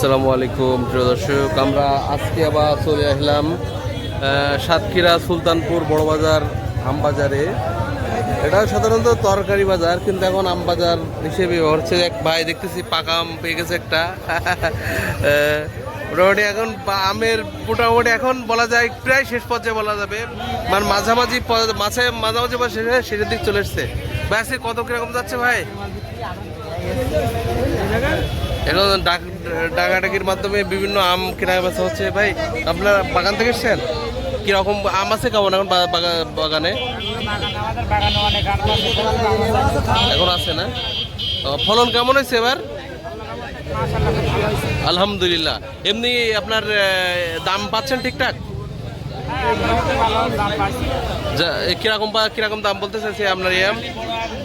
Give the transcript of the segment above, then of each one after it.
আসসালামু আলাইকুম, প্রিয় দর্শক। আমরা আজকে আবার চলে আসলাম সাতক্ষীরা সুলতানপুর বড় বাজার আমবাজারে এটা সাধারণত তরকারি বাজার, কিন্তু এখন আম বাজার হিসেবে হচ্ছে এক ভাই দেখতেছি, পাকা আম পেয়ে গেছে একটা। মোটামুটি এখন আমের মোটামুটি এখন বলা যায় প্রায় শেষ পর্যায়ে বলা যাবে। মানে মাঝামাঝি মাছে মাঝামাঝি বা শেষের দিক চলে এসছে। ভাই, আজকে কত কীরকম যাচ্ছে ভাই? এখন ডাক ডাকাডাকির মাধ্যমে বিভিন্ন আম কেনা বেচা হচ্ছে ভাই আপনার বাগান থেকে এসছেন কীরকম আম আছে কেমন এখন বাগানে। এখন আছে না ফলন কেমন হয়েছে এবার। আলহামদুলিল্লাহ এমনি আপনার দাম পাচ্ছেন ঠিকঠাক কীরকম বা কীরকম দাম বলতে চাইছে আপনার এই আম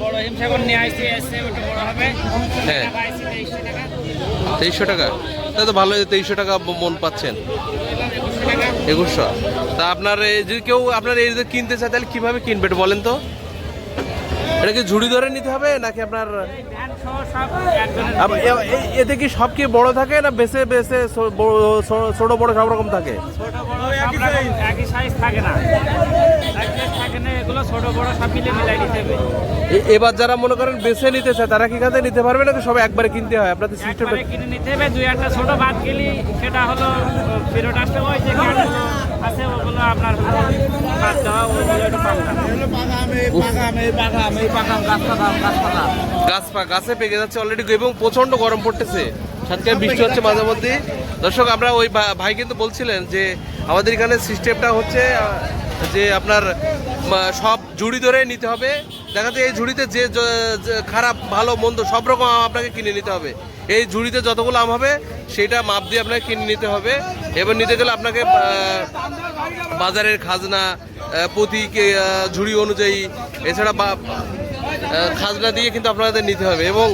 বড় হিমসাগর নিয়ে আসছি, এসছে, ওটা বড় হবে। হ্যাঁ। তেইশশো টাকা? তা তো ভালো তেইশশো টাকা মন পাচ্ছেন। এলাম 2100 টাকা। একুশশো। তা আপনার যদি কেউ আপনার এই কিনতে চায়, তাহলে কীভাবে কিনবে বলেন তো? এটা কি ঝুড়ি ধরে নিতে হবে নাকি আপনার এতে কি সব কি বড় থাকে না বেছে বেছে ছো- বড়- ছো- ছোট বড় সব রকম থাকে? একই সাইজ না। এবার যারা মনে করেন বেছে নিতে চায় তারা কি কাছে নিতে পারবে নাকি সব একবারে কিনতে হয়? আপনাদের একবারে কিনে নিতে হবে দুই একটা ছোট বাদ গেলি সেটা হলো ফেরত আসতে হয় যে আছে, ওগুলো আপনার বাদ দেওয়া, ওগুলো একটু পাল্টা গাছ পা, গাছে পেকে যাচ্ছে অলরেডি এবং প্রচণ্ড গরম পড়তেছে। সাতকে বৃষ্টি হচ্ছে মাঝে মধ্যে দর্শক, আমরা ওই ভাই কিন্তু বলছিলেন যে আমাদের এখানে সিস্টেমটা হচ্ছে যে আপনার সব ঝুড়ি ধরে নিতে হবে। দেখা যায় এই ঝুড়িতে যে খারাপ, ভালো, মন্দ সব রকম আপনাকে কিনে নিতে হবে। এই ঝুড়িতে যতগুলো আম হবে, সেটা মাপ দিয়ে আপনাকে কিনে নিতে হবে। এবার নিতে গেলে আপনাকে বাজারের খাজনা প্রতি ঝুড়ি অনুযায়ী, এছাড়া খাজনা দিয়ে কিন্তু আপনাদের নিতে হবে এবং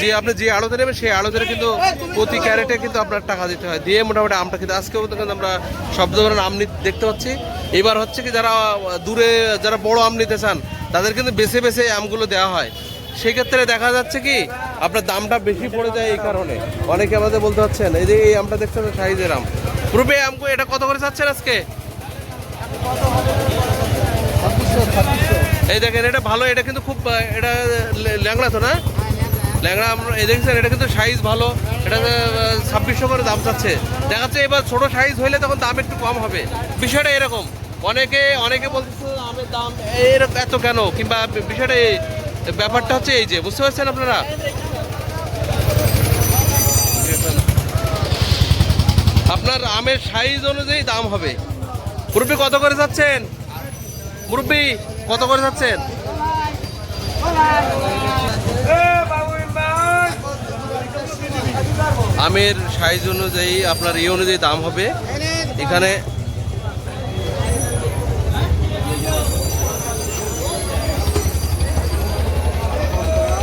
যে আপনি যে আড়তে নেবেন, সেই আড়তে কিন্তু প্রতি ক্যারেটে কিন্তু আপনার টাকা দিতে হয়। দিয়ে মোটামুটি আমটা কিন্তু আজকেও কিন্তু আমরা সব ধরনের আম দেখতে পাচ্ছি। এবার হচ্ছে কি, যারা দূরে, যারা বড় আম নিতে চান, তাদের কিন্তু বেছে বেছে আমগুলো দেওয়া হয়। সেক্ষেত্রে দেখা যাচ্ছে কি, আপনার দামটা বেশি পড়ে যায় এই কারণে। অনেকে আমাদের বলতে পারছেন, এই যে এই আমটা দেখছেন সাইজের আম। গ্রুপে আমকো এটা কত করে চাচ্ছেন আজকে? এই দেখেন, এটা ভালো, এটা কিন্তু খুব এটা ল্যাংড়া তো না? ল্যাংড়া আমরা এই দেখছেন, এটা কিন্তু সাইজ ভালো, এটা ছাব্বিশশো করে দাম চাচ্ছে। দেখা যাচ্ছে এবার ছোট সাইজ হইলে তখন দাম একটু কম হবে। বিষয়টা এরকম। অনেকে অনেকে বলতেছে, আমের দাম এরকম এত কেন? কিংবা বিষয়টা ব্যাপারটা হচ্ছে এই যে, বুঝতে পারছেন আপনারা? আপনার আমের সাইজ অনুযায়ী দাম হবে। মুরব্বী, কত করে যাচ্ছেন? মুরব্বী, কত করে যাচ্ছেন? আমের সাইজ অনুযায়ী, আপনার এই অনুযায়ী দাম হবে। এখানে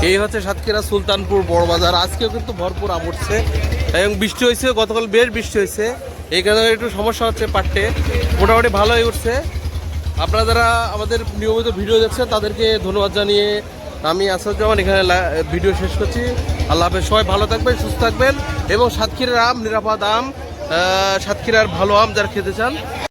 এই হচ্ছে সাতক্ষীরা সুলতানপুর বড় বাজার। আজকেও কিন্তু ভরপুর আম উঠছে। এবং বৃষ্টি হয়েছে, গতকাল বেশ বৃষ্টি হয়েছে। এই কারণে একটু সমস্যা হচ্ছে পাট্টে মোটামুটি ভালোই উঠছে। আপনারা যারা আমাদের নিয়মিত ভিডিও দেখছেন, তাদেরকে ধন্যবাদ জানিয়ে আমি আসাদুজ্জামান এখানে ভিডিও শেষ করছি। আল্লাহ হাফেজ। সবাই ভালো থাকবেন, সুস্থ থাকবেন। এবং সাতক্ষীরার আম, নিরাপদ আম সাতক্ষীরার ভালো আম যারা খেতে চান